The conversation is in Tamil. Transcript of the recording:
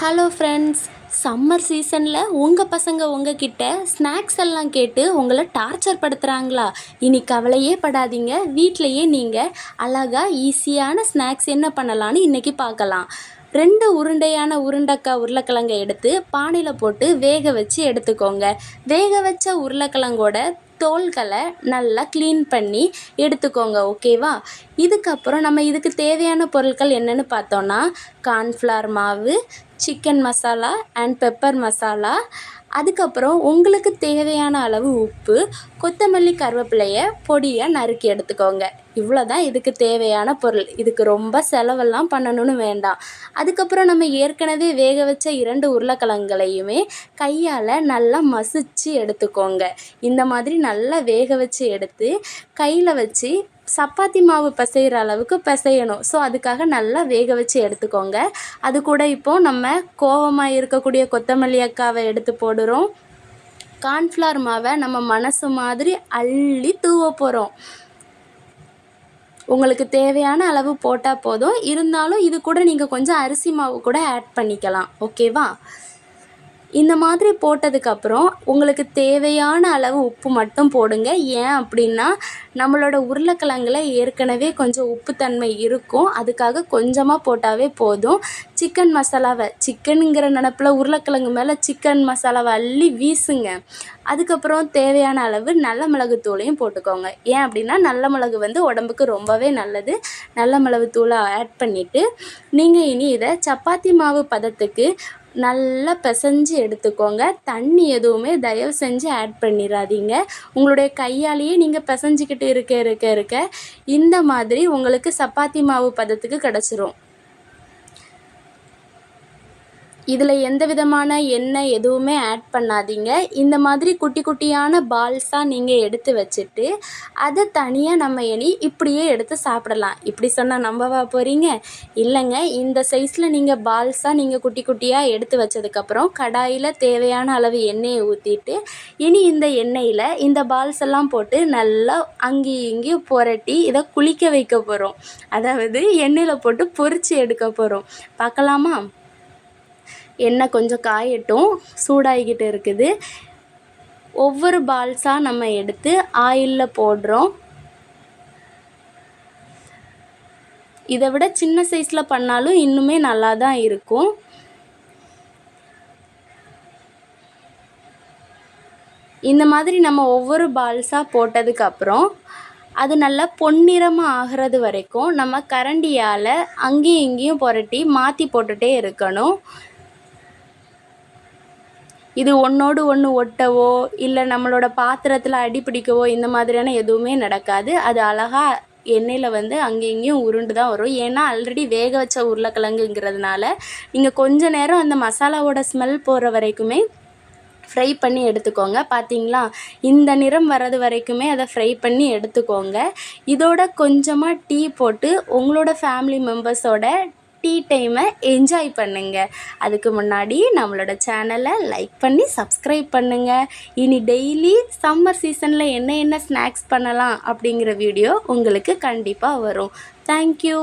ஹலோ ஃப்ரெண்ட்ஸ் சம்மர் சீசனில் உங்கள் பசங்க உங்ககிட்ட ஸ்நாக்ஸ் எல்லாம் கேட்டு உங்களை டார்ச்சர் படுத்துகிறாங்களா இனி கவலையே படாதீங்க. வீட்டிலையே நீங்கள் அழகா ஈஸியான ஸ்நாக்ஸ் என்ன பண்ணலான்னு இன்றைக்கி பார்க்கலாம். ரெண்டு உருண்டையான உருண்டைக்காய் உருளைக்கிழங்கை எடுத்து பானையில் போட்டு வேக வச்சு எடுத்துக்கோங்க. வேக வச்ச உருளைக்கிழங்கோட தோல்களை நல்லா க்ளீன் பண்ணி எடுத்துக்கோங்க ஓகேவா இதுக்கப்புறம் நம்ம இதுக்கு தேவையான பொருட்கள் என்னென்னு பார்த்தோன்னா கார்ன்ஃப்ளவர் மாவு chicken masala and pepper masala அதுக்கப்புறம் உங்களுக்கு தேவையான அளவு உப்பு கொத்தமல்லி கருவேப்பிலையை பொடியை நறுக்கி எடுத்துக்கோங்க. இவ்வளோ தான் இதுக்கு தேவையான பொருள். இதுக்கு ரொம்ப செலவெல்லாம் பண்ணணும்னு வேண்டாம். அதுக்கப்புறம் நம்ம ஏற்கனவே வேக வச்ச இரண்டு உருளைக்கிழங்குகளையுமே கையால் நல்லா மசிச்சு எடுத்துக்கோங்க. இந்த மாதிரி நல்லா வேக வச்சு எடுத்து கையில் வச்சு சப்பாத்தி மாவு பிசைகிற அளவுக்கு பிசையணும். ஸோ அதுக்காக நல்லா வேக வச்சு எடுத்துக்கோங்க. அது கூட இப்போது நம்ம கோவமாக இருக்கக்கூடிய கொத்தமல்லி அக்காவை எடுத்து போடுறோம். கார்ன்ஃப்ளவர் மாவை நம்ம மனசு மாதிரி அள்ளி தூவ போகிறோம் உங்களுக்கு தேவையான அளவு போட்டால் போதும். இருந்தாலும் இது கூட நீங்கள் கொஞ்சம் அரிசி மாவு கூட ஆட் பண்ணிக்கலாம். ஓகேவா இந்த மாதிரி போட்டதுக்கப்புறம் உங்களுக்கு தேவையான அளவு உப்பு மட்டும் போடுங்க. ஏன் அப்படின்னா நம்மளோட உருளைக்கிழங்குல ஏற்கனவே கொஞ்சம் உப்புத்தன்மை இருக்கும். அதுக்காக கொஞ்சமாக போட்டாவே போதும். சிக்கன் மசாலாவை சிக்கனுங்கிற நினப்பில் உருளைக்கிழங்கு மேலே சிக்கன் மசாலாவை அள்ளி வீசுங்க. அதுக்கப்புறம் தேவையான அளவு நல்ல மிளகுத்தூளையும் போட்டுக்கோங்க. ஏன் அப்படின்னா நல்ல மிளகு வந்து உடம்புக்கு ரொம்பவே நல்லது. நல்ல மிளகுத்தூளை ஆட் பண்ணிவிட்டு நீங்கள் இனி இதை சப்பாத்தி மாவு பதத்துக்கு நல்லா பிசைஞ்சு எடுத்துக்கோங்க. தண்ணி எதுவுமே தயவு செஞ்சு ஆட் பண்ணிடாதீங்க உங்களுடைய கையாலேயே நீங்கள் பிசைஞ்சிக்கிட்டு இருக்க இருக்க இருக்க இந்த மாதிரி உங்களுக்கு சப்பாத்தி மாவு பதத்துக்கு கிடச்சிரும். இதில் எந்த விதமான எண்ணெய் எதுவுமே ஆட் பண்ணாதீங்க. இந்த மாதிரி குட்டி குட்டியான பால்ஸாக நீங்கள் எடுத்து வச்சுட்டு அதை தனியாக நம்ம இனி இப்படியே எடுத்து சாப்பிடலாம். இப்படி சொன்னால் நம்பவா போகிறீங்க இல்லைங்க இந்த சைஸில் நீங்கள் பால்ஸாக நீங்கள் குட்டி குட்டியாக எடுத்து வச்சதுக்கப்புறம் கடாயில் தேவையான அளவு எண்ணெயை ஊற்றிட்டு இனி இந்த எண்ணெயில் இந்த பால்ஸ் எல்லாம் போட்டு நல்லா அங்கேயும் இங்கேயும் புரட்டி இதை குளிக்க வைக்க போகிறோம் அதாவது எண்ணெயில் போட்டு பொரித்து எடுக்க போகிறோம் பார்க்கலாமா? எண்ணெய் கொஞ்சம் காயட்டும் சூடாகிக்கிட்டு இருக்குது. ஒவ்வொரு பால்ஸாக நம்ம எடுத்து ஆயிலில் போடுறோம். இதை விட சின்ன சைஸில் பண்ணாலும் இன்னுமே நல்லா தான் இருக்கும். இந்த மாதிரி நம்ம ஒவ்வொரு பால்ஸாக போட்டதுக்கப்புறம் அது நல்லா பொன்னிறமாக ஆகிறது வரைக்கும் நம்ம கரண்டியால் அங்கேயும் இங்கேயும் புரட்டி மாற்றி போட்டுகிட்டே இருக்கணும். இது ஒன்றோடு ஒன்று ஒட்டவோ இல்லை நம்மளோட பாத்திரத்தில் அடி பிடிக்கவோ இந்த மாதிரியான எதுவுமே நடக்காது. அது அழகாக எண்ணெயில் வந்து அங்கேயும் இங்கேயும் உருண்டு தான் வரும். ஏன்னா ஆல்ரெடி வேக வச்ச உருளைக்கிழங்குங்கிறதுனால நீங்கள் கொஞ்ச நேரம் அந்த மசாலாவோட ஸ்மெல் போகிற வரைக்குமே ஃப்ரை பண்ணி எடுத்துக்கோங்க. பார்த்தீங்களா இந்த நிறம் வர்றது வரைக்குமே அதை ஃப்ரை பண்ணி எடுத்துக்கோங்க. இதோட கொஞ்சமாக டீ போட்டு உங்களோட ஃபேமிலி மெம்பர்ஸோட டீ டைமை என்ஜாய் பண்ணுங்கள் அதுக்கு முன்னாடி நம்மளோட சேனலை லைக் பண்ணி சப்ஸ்கிரைப் பண்ணுங்கள் இனி டெய்லி சம்மர் சீசனில் என்ன என்ன ஸ்நாக்ஸ் பண்ணலாம் அப்படிங்கிற வீடியோ உங்களுக்கு கண்டிப்பாக வரும். தேங்க்யூ